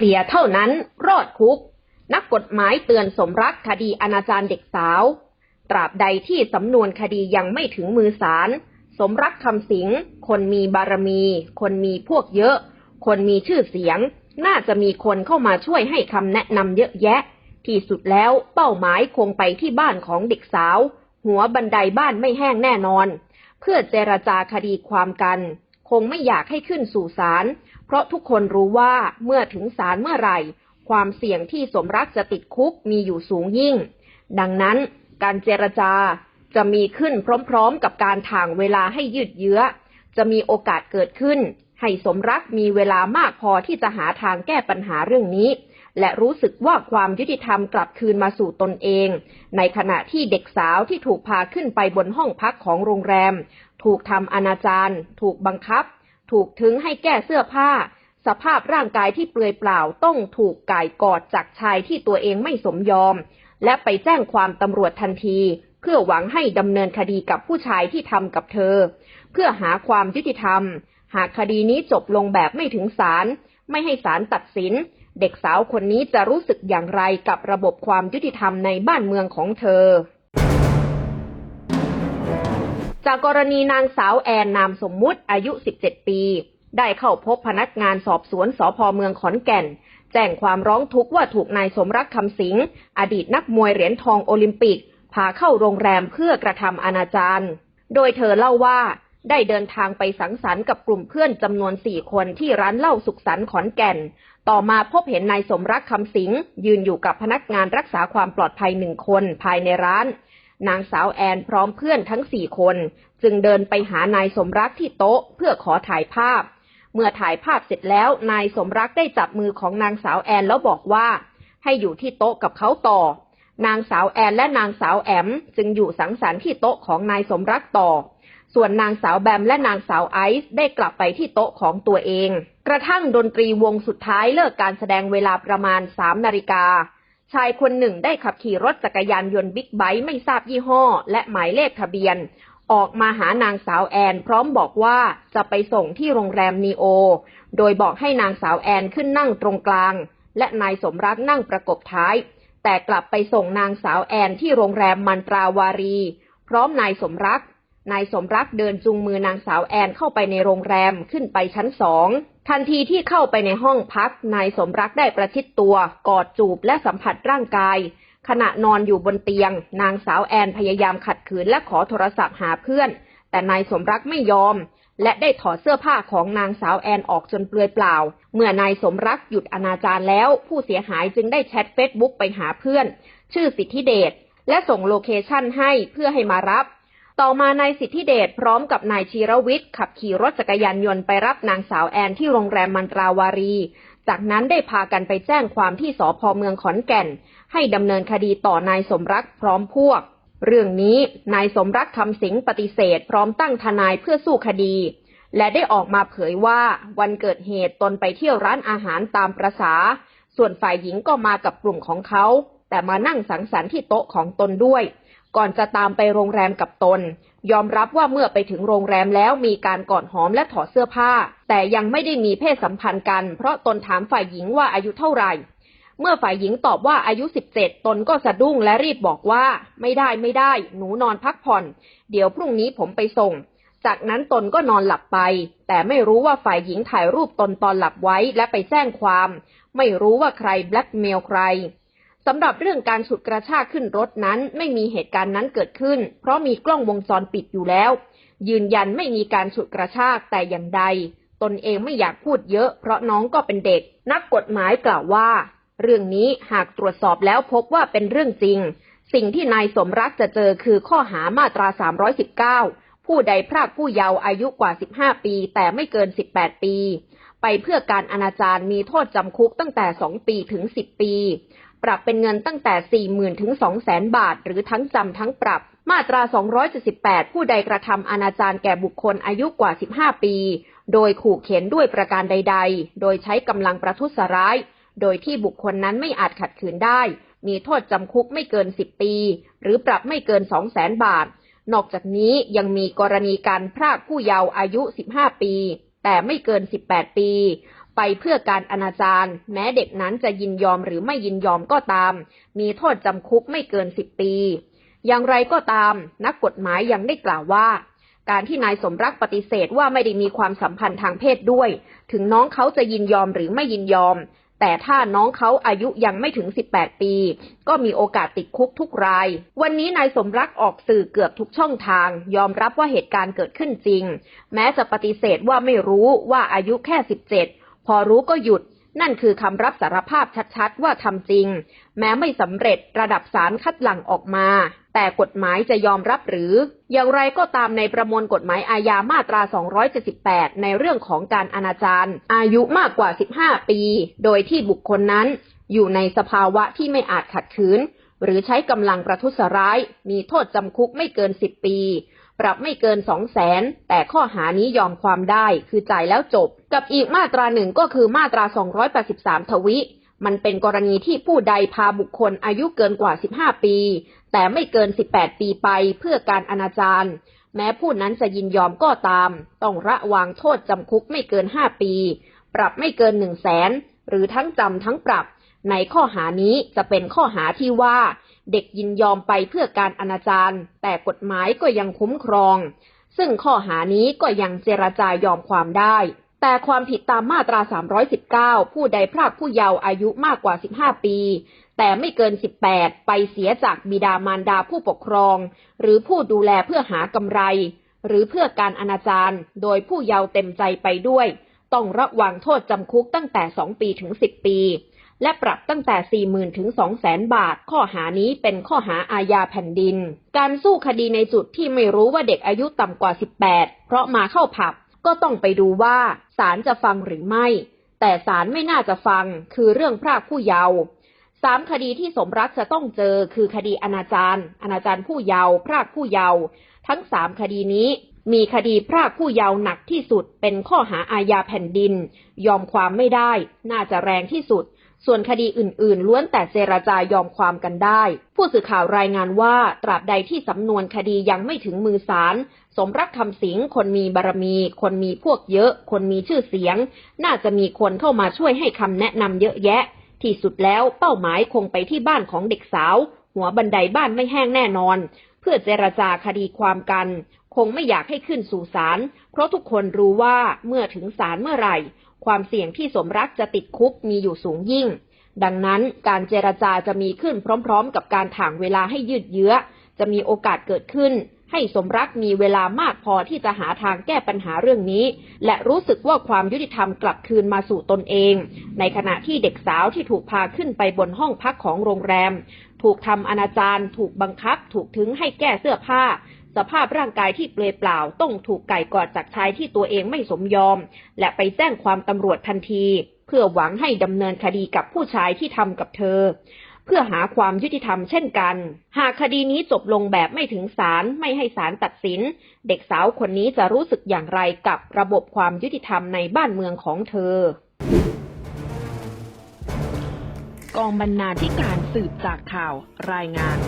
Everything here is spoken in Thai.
เคลียร์เท่านั้นรอดคุก นักกฎหมายเตือนสมรักคดีอนาจารเด็กสาว ตราบใดที่สำนวนคดียังไม่ถึงมือศาลสมรักคำสิง คนมีบารมี คนมีพวกเยอะ คนมีชื่อเสียง น่าจะมีคนเข้ามาช่วยให้คำแนะนำเยอะแยะ ที่สุดแล้วเป้าหมายคงไปที่บ้านของเด็กสาว หัวบันไดบ้านไม่แห้งแน่นอน เพื่อเจรจาคดีความกัน คงไม่อยากให้ขึ้นสู่ศาล เพราะทุกคนรู้ว่าเมื่อถึงศาลเมื่อไหร่ ความเสี่ยงที่สมรักจะติดคุกมีอยู่สูงยิ่ง ดังนั้นการเจรจาจะมีขึ้นพร้อมๆ กับการถ่างเวลาให้ยืดเยื้อ จะมีโอกาสเกิดขึ้น ให้สมรักมีเวลามากพอที่จะหาทางแก้ปัญหาเรื่องนี้ และรู้สึกว่าความยุติธรรมกลับคืนมาสู่ตนเอง ในขณะที่เด็กสาวที่ถูกพาขึ้นไปบนห้องพักของโรงแรม ถูกทำอนาจารถูกบังคับ ถูกถึงให้แก้เสื้อผ้า สภาพร่างกายที่เปลือยเปล่าต้องถูกก่ายกอดจากชายที่ตัวเองไม่สมยอม และไปแจ้งความตำรวจทันที เพื่อหวังให้ดำเนินคดีกับผู้ชายที่ทำกับเธอ เพื่อหาความยุติธรรม หากคดีนี้จบลงแบบไม่ถึงศาลไม่ให้ศาลตัดสิน เด็กสาวคนนี้จะรู้สึกอย่างไรกับระบบความยุติธรรมในบ้านเมืองของเธอ จากกรณีนางสาวแอนนามสมมุติอายุ 17 ปี ได้เข้าพบพนักงานสอบสวนสพเมืองขอนแก่น แจ้งความร้องทุกข์ว่าถูกนายสมรักคำสิง อดีตนักมวยเหรียญทองโอลิมปิก พาเข้าโรงแรมเพื่อกระทำอนาจารโดยเธอเล่าว่าได้เดินทางไปสังสรรค์กับกลุ่มเพื่อนจำนวนสี่คนที่ร้านเหล้าสุขสันต์ขอนแก่น ต่อมาพบเห็นนายสมรักคำสิง ยืนอยู่กับพนักงานรักษาความปลอดภัยหนึ่งคนภายในร้าน นางสาวแอนพร้อมเพื่อนทั้งสี่คน จึงเดินไปหานายสมรักที่โต๊ะเพื่อขอถ่ายภาพ เมื่อถ่ายภาพเสร็จแล้วนายสมรักได้จับมือของนางสาวแอนแล้วบอกว่า ให้อยู่ที่โต๊ะกับเขาต่อ นางสาวแอนและนางสาวแอมจึงอยู่สังสรรค์ที่โต๊ะของนายสมรักต่อ ส่วนนางสาวแบมและนางสาวไอซ์ได้กลับไปที่โต๊ะของตัวเอง กระทั่งดนตรีวงสุดท้ายเลิกการแสดงเวลาประมาณสามนาฬิกา ชายคนหนึ่งได้ขับขี่รถจักรยานยนต์บิ๊กไบค์ไม่ทราบยี่ห้อ และหมายเลขทะเบียน ออกมาหานางสาวแอน พร้อมบอกว่าจะไปส่งที่โรงแรมนีโอ โดยบอกให้นางสาวแอนขึ้นนั่งตรงกลาง และนายสมรักนั่งประกบท้าย แต่กลับไปส่งนางสาวแอนที่โรงแรมมันตราวารี พร้อมนายสมรัก นายสมรักเดินจูงมือนางสาวแอนเข้าไปในโรงแรมขึ้นไปชั้นสอง ทันทีที่เข้าไปในห้องพัก นายสมรักได้ประชิดตัว กอดจูบและสัมผัสร่างกาย ขณะนอนอยู่บนเตียง นางสาวแอนพยายามขัดขืนและขอโทรศัพท์หาเพื่อน แต่นายสมรักไม่ยอม และได้ถอดเสื้อผ้าของนางสาวแอนออกจนเปลือยเปล่า เมื่อนายสมรักหยุดอนาจารแล้ว ผู้เสียหายจึงได้แชทเฟซบุ๊กไปหาเพื่อน ชื่อสิทธิเดชและส่งโลเคชั่นให้เพื่อให้มารับ ต่อมานายสิทธิเดชพร้อมกับนายชีรวิทย์ขับขี่รถจักรยานยนต์ไปรับนางสาวแอนที่โรงแรมมันตราวารี จากนั้นได้พากันไปแจ้งความที่สพเมืองขอนแก่น ให้ดำเนินคดีต่อนายสมรักพร้อมพวก เรื่องนี้นายสมรักคำสิงปฏิเสธ พร้อมตั้งทนายเพื่อสู้คดี และได้ออกมาเผยว่าวันเกิดเหตุตนไปเที่ยวร้านอาหารตามประษา ส่วนฝ่ายหญิงก็มากับกลุ่มของเขา แต่มานั่งสังสรรค์ที่โต๊ะของตนด้วย ก่อนจะตามไปโรงแรมกับตน ยอมรับว่าเมื่อไปถึงโรงแรมแล้วมีการกอดหอมและถอดเสื้อผ้า แต่ยังไม่ได้มีเพศสัมพันธ์กัน เพราะตนถามฝ่ายหญิงว่าอายุเท่าไหร่ เมื่อฝ่ายหญิงตอบว่าอายุ 17 ตนก็สะดุ้งและรีบบอกว่า ไม่ได้ไม่ได้ หนูนอนพักผ่อน เดี๋ยวพรุ่งนี้ผมไปส่ง จากนั้นตนก็นอนหลับไป แต่ไม่รู้ว่าฝ่ายหญิงถ่ายรูปตนตอนหลับไว้และไปแจ้งความ ไม่รู้ว่าใครแบล็กเมลใคร สำหรับเรื่องการฉุดกระชากขึ้นรถนั้นไม่มีเหตุการณ์นั้นเกิดขึ้น เพราะมีกล้องวงจรปิดอยู่แล้ว ยืนยันไม่มีการฉุดกระชากแต่อย่างใด ตนเองไม่อยากพูดเยอะ เพราะน้องก็เป็นเด็ก นักกฎหมายกล่าวว่า เรื่องนี้หากตรวจสอบแล้วพบว่าเป็นเรื่องจริง สิ่งที่นายสมรักจะเจอคือข้อหามาตรา 319 ผู้ใดพรากผู้เยาว์อายุกว่า 15 ปี แต่ไม่เกิน 18 ปี ไปเพื่อการอนาจารมีโทษจำคุกตั้งแต่ 2 ปีถึง 10 ปี ปรับเป็นเงินตั้งแต่ 40,000 ถึง 200,000 บาท หรือทั้งจำทั้งปรับ มาตรา 278 ผู้ใดกระทำอนาจารแก่บุคคลอายุกว่า 15 ปี โดยขู่เข็นด้วยประการใด ๆ โดยใช้กำลังประทุษร้าย โดยที่บุคคลนั้นไม่อาจขัดขืนได้ มีโทษจำคุกไม่เกิน 10 ปี หรือปรับไม่เกิน 200,000 บาท นอกจากนี้ยังมีกรณีการพรากผู้เยาว์อายุ 15 ปี แต่ไม่เกิน 18 ปีป ไปเพื่อการอนาจารแม้เด็กนั้นจะยินยอมหรือไม่ยินยอมก็ตาม มีโทษจำคุกไม่เกินสิบปี อย่างไรก็ตาม นักกฎหมายยังได้กล่าวว่า การที่นายสมรักปฏิเสธว่าไม่ได้มีความสัมพันธ์ทางเพศด้วย ถึงน้องเขาจะยินยอมหรือไม่ยินยอม แต่ถ้าน้องเขาอายุยังไม่ถึง 18 ปี ก็มีโอกาสติดคุกทุกราย วันนี้นายสมรักออกสื่อเกือบทุกช่องทาง ยอมรับว่าเหตุการณ์เกิดขึ้นจริง แม้จะปฏิเสธว่าไม่รู้ว่าอายุแค่ 17 พอรู้ก็หยุด นั่นคือคำรับสารภาพชัดๆ ว่าทำจริง แม้ไม่สำเร็จระดับสารคัดหลั่งออกมา แต่กฎหมายจะยอมรับหรือ อย่างไรก็ตามในประมวลกฎหมายอาญามาตรา 278 ในเรื่องของการอนาจารอายุมากกว่า 15 ปี โดยที่บุคคลนั้น อยู่ในสภาวะที่ไม่อาจขัดขืนหรือใช้กำลังประทุษร้าย มีโทษจำคุกไม่เกิน 10 ปี ปรับไม่เกินสองแสนแต่ข้อหานี้ยอมความได้คือจ่ายแล้วจบ กับอีกมาตราหนึ่งก็คือมาตรา 283 ทวิ มันเป็นกรณีที่ผู้ใดพาบุคคลอายุเกินกว่า 15 ปี แต่ไม่เกิน 18 ปีไปเพื่อการอนาจารแม้ผู้นั้นจะยินยอมก็ตาม ต้องระวางโทษจำคุกไม่เกิน 5 ปี ปรับไม่เกิน 1 0 0 0 0แสนหรือทั้งจำทั้งปรับ ในข้อหานี้จะเป็นข้อหาที่ว่า เด็กยินยอมไปเพื่อการอนาจารแต่กฎหมายก็ยังคุ้มครอง ซึ่งข้อหานี้ก็ยังเจรจายอมความได้ แต่ความผิดตามมาตรา 319 ผู้ใดพรากผู้เยาว์อายุมากกว่า 15 ปี แต่ไม่เกิน 18 ไปเสียจากบิดามารดาผู้ปกครอง หรือผู้ดูแลเพื่อหากำไร หรือเพื่อการอนาจารโดยผู้เยาว์เต็มใจไปด้วย ต้องระวังโทษจำคุกตั้งแต่ 2 ปีถึง 10 ปี และปรับตั้งแต่ 40,000 ถึง 200,000 บาท ข้อหานี้เป็นข้อหาอาญาแผ่นดิน การสู้คดีในจุดที่ไม่รู้ว่าเด็กอายุต่ำกว่า 18 เพราะมาเข้าผับ ก็ต้องไปดูว่าศาลจะฟังหรือไม่ แต่ศาลไม่น่าจะฟัง คือเรื่องพรากผู้เยาว์สามคดีที่สมรักจะต้องเจอคือคดีอนาจารอนาจารผู้เยาว์พรากผู้เยาว์ทั้งสามคดีนี้มีคดีพรากผู้เยาว์หนักที่สุดเป็นข้อหาอาญาแผ่นดิน ยอมความไม่ได้ น่าจะแรงที่สุด ส่วนคดีอื่นๆ ล้วนแต่เจรจายอมความกันได้ ผู้สื่อข่าวรายงานว่า ตราบใดที่สำนวนคดียังไม่ถึงมือศาล สมรักคำสิง คนมีบารมี คนมีพวกเยอะ คนมีชื่อเสียง น่าจะมีคนเข้ามาช่วยให้คำแนะนำเยอะแยะ ที่สุดแล้วเป้าหมายคงไปที่บ้านของเด็กสาว หัวบันไดบ้านไม่แห้งแน่นอน เพื่อเจรจาคดีความกัน คงไม่อยากให้ขึ้นสู่ศาล เพราะทุกคนรู้ว่าเมื่อถึงศาลเมื่อไหร่ ความเสี่ยงที่สมรักจะติดคุกมีอยู่สูงยิ่ง ดังนั้นการเจรจาจะมีขึ้นพร้อมๆ กับการถ่างเวลาให้ยืดเยื้อ จะมีโอกาสเกิดขึ้น ให้สมรักมีเวลามากพอที่จะหาทางแก้ปัญหาเรื่องนี้ และรู้สึกว่าความยุติธรรมกลับคืนมาสู่ตนเอง ในขณะที่เด็กสาวที่ถูกพาขึ้นไปบนห้องพักของโรงแรม ถูกทำอนาจารถูกบังคับ ถูกถึงให้แก้เสื้อผ้า สภาพร่างกายที่เปลือยเปล่าต้องถูกไก่กอดจากชายที่ตัวเองไม่สมยอม และไปแจ้งความตำรวจทันที เพื่อหวังให้ดำเนินคดีกับผู้ชายที่ทำกับเธอ เพื่อหาความยุติธรรมเช่นกัน หากคดีนี้จบลงแบบไม่ถึงศาลไม่ให้ศาลตัดสิน เด็กสาวคนนี้จะรู้สึกอย่างไรกับระบบความยุติธรรมในบ้านเมืองของเธอกองบรรณาธิการสืบจากข่าวรายงาน